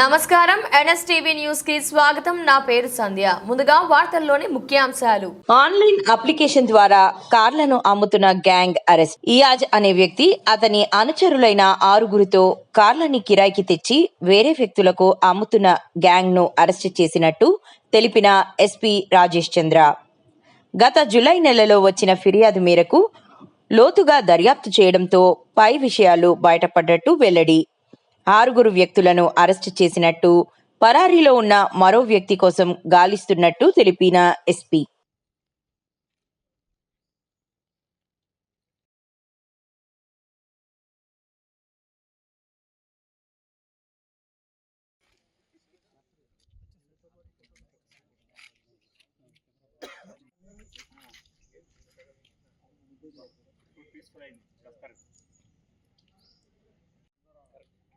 నమస్కారం. ఎన్ఎస్టీవీ న్యూస్కి స్వాగతం. నా పేరు సంధ్య. ముందుగా వార్తల్లోని ముఖ్యాంశాలు. ఆన్లైన్ అప్లికేషన్ ద్వారా కార్లను అమ్ముతున్న గ్యాంగ్ అరెస్ట్. ఇయాజ్ అనే వ్యక్తి అతని అనుచరులైన ఆరుగురితో కార్లని కిరాయికి తెచ్చి వేరే వ్యక్తులకు అమ్ముతున్న గ్యాంగ్ను అరెస్ట్ చేసినట్టు తెలిపిన ఎస్పీ రాజేష్ చంద్ర. గత జులై నెలలో వచ్చిన ఫిర్యాదు మేరకు లోతుగా దర్యాప్తు చేయడంతో పై విషయాలు బయటపడ్డట్టు వెల్లడి. ఆరుగురు వ్యక్తులను అరెస్టు చేసినట్టు పరారీలో ఉన్న మరో వ్యక్తి కోసం గాలిస్తున్నట్టు తెలిపిన ఎస్పీ.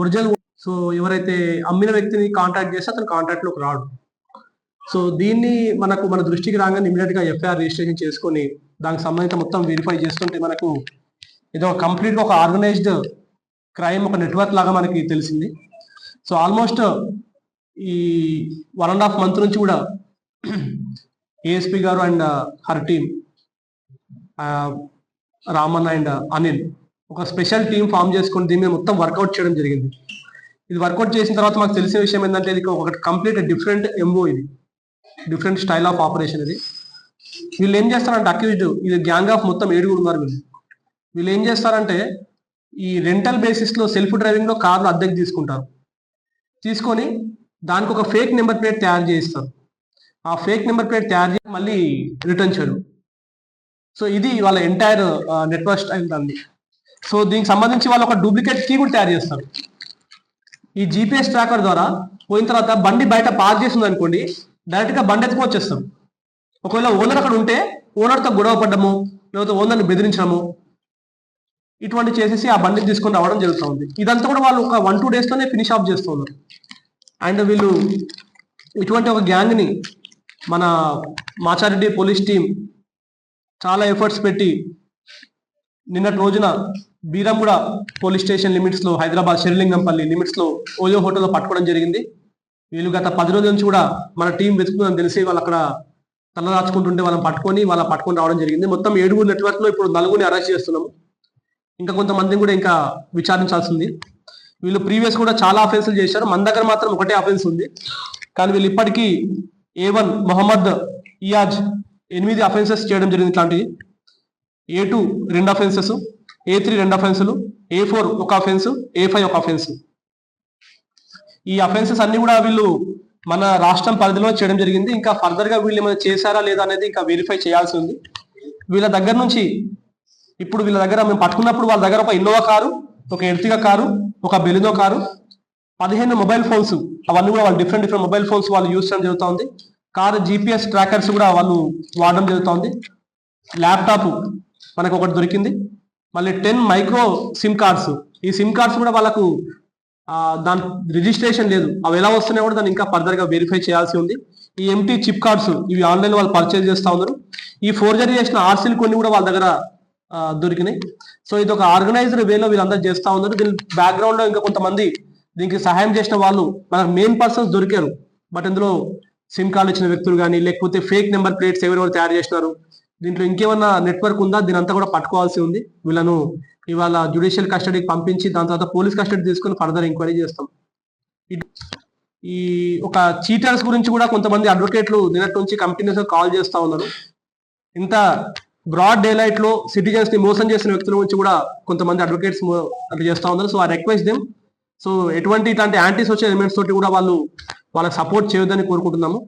ఒరిజినల్ సో ఎవరైతే అమ్మిన వ్యక్తిని కాంటాక్ట్ చేస్తే అతను కాంటాక్ట్లోకి రాడు. సో దీన్ని మనకు మన దృష్టికి రాగానే ఇమీడియట్గా ఎఫ్ఐఆర్ రిజిస్ట్రేషన్ చేసుకొని దానికి సంబంధించిన మొత్తం వెరిఫై చేస్తుంటే మనకు ఇది ఒక కంప్లీట్ ఒక ఆర్గనైజ్డ్ క్రైమ్ ఒక నెట్వర్క్ లాగా మనకి తెలిసింది. సో ఆల్మోస్ట్ ఈ వన్ అండ్ హాఫ్ మంత్ నుంచి కూడా ఏఎస్పి గారు and her team Raman and Anil ఒక స్పెషల్ టీం ఫామ్ చేసుకుని దీని మీద మొత్తం వర్కౌట్ చేయడం జరిగింది. ఇది వర్కౌట్ చేసిన తర్వాత మాకు తెలిసిన విషయం ఏంటంటే ఇది ఒక కంప్లీట్ డిఫరెంట్ ఎంఓ ఇది. డిఫరెంట్ స్టైల్ ఆఫ్ ఆపరేషన్ ఇది. వీళ్ళు ఏం చేస్తారంటే అక్యూజ్డ్ ఇది గ్యాంగ్ ఆఫ్ మొత్తం ఏడుగురు ఉన్నారు వీళ్ళు. వీళ్ళు ఏం చేస్తారంటే ఈ రెంటల్ బేసిస్లో సెల్ఫ్ డ్రైవింగ్లో కార్లు అద్దెకి తీసుకుంటారు. తీసుకొని దానికి ఒక ఫేక్ నెంబర్ ప్లేట్ తయారు చేయిస్తారు. ఆ ఫేక్ నెంబర్ ప్లేట్ తయారు చేసి మళ్ళీ రిటర్న్ చేయడం సో ఇది వాళ్ళ ఎంటైర్ నెట్వర్క్ స్టైల్ దాన్ని సో దీనికి సంబంధించి వాళ్ళు ఒక డూప్లికేట్ కీ కూడా తయారు చేస్తారు. ఈ జీపీఎస్ ట్రాకర్ ద్వారా పోయిన తర్వాత బండి బయట పార్క్ చేసింది అనుకోండి డైరెక్ట్గా బండి ఎత్తుకు వచ్చేస్తాం. ఒకవేళ ఓనర్ అక్కడ ఉంటే ఓనర్తో గొడవ పడ్డము లేకపోతే ఓనర్ని బెదిరించడము ఇటువంటి చేసేసి ఆ బండిని తీసుకొని రావడం జరుగుతూ ఉంది. ఇదంతా కూడా వాళ్ళు ఒక వన్ టూ డేస్లోనే ఫినిష్ ఆఫ్ చేస్తున్నారు అండ్ వీళ్ళు ఇటువంటి ఒక గ్యాంగ్ని మన మాచారెడ్డి పోలీస్ టీం చాలా ఎఫర్ట్స్ పెట్టి నిన్నటి రోజున బీరంగూడ పోలీస్ స్టేషన్ లిమిట్స్లో హైదరాబాద్ షెర్లింగంపల్లి లిమిట్స్లో ఓయో హోటల్లో పట్టుకోవడం జరిగింది. వీళ్ళు గత పది రోజుల నుంచి కూడా మన టీం వెతుకుతుందని తెలిసి వాళ్ళు అక్కడ తలదాచుకుంటుంటే వాళ్ళని పట్టుకొని వాళ్ళ పట్టుకొని రావడం జరిగింది. మొత్తం ఏడుగురు నెట్వర్క్లో ఇప్పుడు నలుగురిని అరెస్ట్ చేస్తున్నాము. ఇంకా కొంతమందిని కూడా ఇంకా విచారించాల్సింది. వీళ్ళు ప్రీవియస్ కూడా చాలా అఫెన్సులు చేశారు. మన దగ్గర మాత్రం ఒకటే అఫెన్స్ ఉంది. కానీ వీళ్ళు ఇప్పటికీ ఏ వన్ మొహమ్మద్ ఇయాజ్ ఎనిమిది అఫెన్సెస్ చేయడం జరిగింది ఇట్లాంటివి. ఏ టూ రెండు అఫెన్సెస్ ఏ త్రీ రెండు అఫెన్సులు ఏ ఫోర్ ఒక అఫెన్స్ ఏ ఫైవ్ ఒక అఫెన్స్ ఈ అఫెన్సెస్ అన్ని కూడా వీళ్ళు మన రాష్ట్రం పరిధిలో చేయడం జరిగింది. ఇంకా ఫర్దర్గా వీళ్ళు ఏమైనా చేశారా లేదా అనేది ఇంకా వెరిఫై చేయాల్సి ఉంది. వీళ్ళ దగ్గర నుంచి ఇప్పుడు వీళ్ళ దగ్గర మేము పట్టుకున్నప్పుడు వాళ్ళ దగ్గర ఒక ఇన్నోవా కారు ఒక ఎర్తిగా కారు ఒక బెలినో కారు పదిహేను మొబైల్ ఫోన్స్ అవన్నీ కూడా వాళ్ళు డిఫరెంట్ డిఫరెంట్ మొబైల్ ఫోన్స్ వాళ్ళు యూజ్ చేయడం జరుగుతూ ఉంది కారు జీపీఎస్ ట్రాకర్స్ కూడా వాళ్ళు వాడడం జరుగుతూ ఉంది ల్యాప్టాప్ మనకు ఒకటి దొరికింది. మళ్ళీ టెన్ మైక్రో సిమ్ కార్డ్స్ ఈ సిమ్ కార్డ్స్ కూడా వాళ్ళకు దాని రిజిస్ట్రేషన్ లేదు. అవి ఎలా వస్తున్నాయో కూడా దాన్ని ఇంకా ఫర్దర్గా వెరిఫై చేయాల్సి ఉంది. ఈ ఎంటీ చిప్ కార్డ్స్ ఇవి ఆన్లైన్ వాళ్ళు పర్చేజ్ చేస్తూ ఉన్నారు. ఈ ఫోర్జరీ చేసిన ఆర్సీలు కొన్ని కూడా వాళ్ళ దగ్గర దొరికినాయి. సో ఇది ఒక ఆర్గనైజ్డ్ వేలో వీళ్ళందరూ చేస్తూ ఉన్నారు. దీని బ్యాక్గ్రౌండ్లో ఇంకా కొంతమంది దీనికి సహాయం చేసిన వాళ్ళు మనకు మెయిన్ పర్సన్స్ దొరికారు. బట్ ఇందులో సిమ్ కార్డు ఇచ్చిన వ్యక్తులు కానీ లేకపోతే ఫేక్ నెంబర్ ప్లేట్స్ ఎవరెవరు తయారు చేసినారు. దీంట్లో ఇంకేమన్నా నెట్వర్క్ ఉందా? దీని అంతా కూడా పట్టుకోవాల్సి ఉంది. వీళ్ళను ఇవాళ జ్యుడిషియల్ కస్టడీకి పంపించి దాని తర్వాత పోలీస్ కస్టడీ తీసుకుని ఫర్దర్ ఎంక్వైరీ చేస్తాం. ఈ ఒక చీటర్స్ గురించి కూడా కొంతమంది అడ్వకేట్లు నిన్నటి నుంచి కంపెనీస్ కాల్ చేస్తా ఉన్నారు. ఇంత బ్రాడ్ డే లైట్లో సిటిజన్స్ని మోసం చేసిన వ్యక్తుల గురించి కూడా కొంతమంది అడ్వకేట్స్ అట్లా చేస్తా ఉన్నారు. సో ఆ రిక్వెస్ట్ దెమ్ సో ఎటువంటి ఇట్లాంటి యాంటీ సోషల్ ఎలిమెంట్స్ తోటి కూడా వాళ్ళు వాళ్ళకి సపోర్ట్ చేయొద్దని కోరుకుంటున్నాము.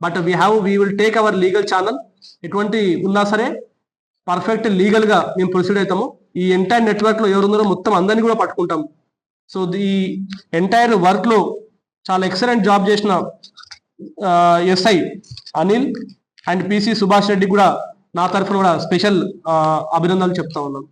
But we have we will take our legal channel ఎటువంటి ఉన్నా సరే పర్ఫెక్ట్ లీగల్గా మేము ప్రొసీడ్ అవుతాము. ఈ ఎంటైర్ నెట్వర్క్లో ఎవరున్నారో మొత్తం అందరినీ కూడా పట్టుకుంటాం. సో ఈ ఎంటైర్ వర్క్లో చాలా ఎక్సలెంట్ జాబ్ చేసిన SI Anil and PC Subhash Reddy కూడా నా తరఫున కూడా స్పెషల్ అభినందనలు చెప్తా ఉన్నాను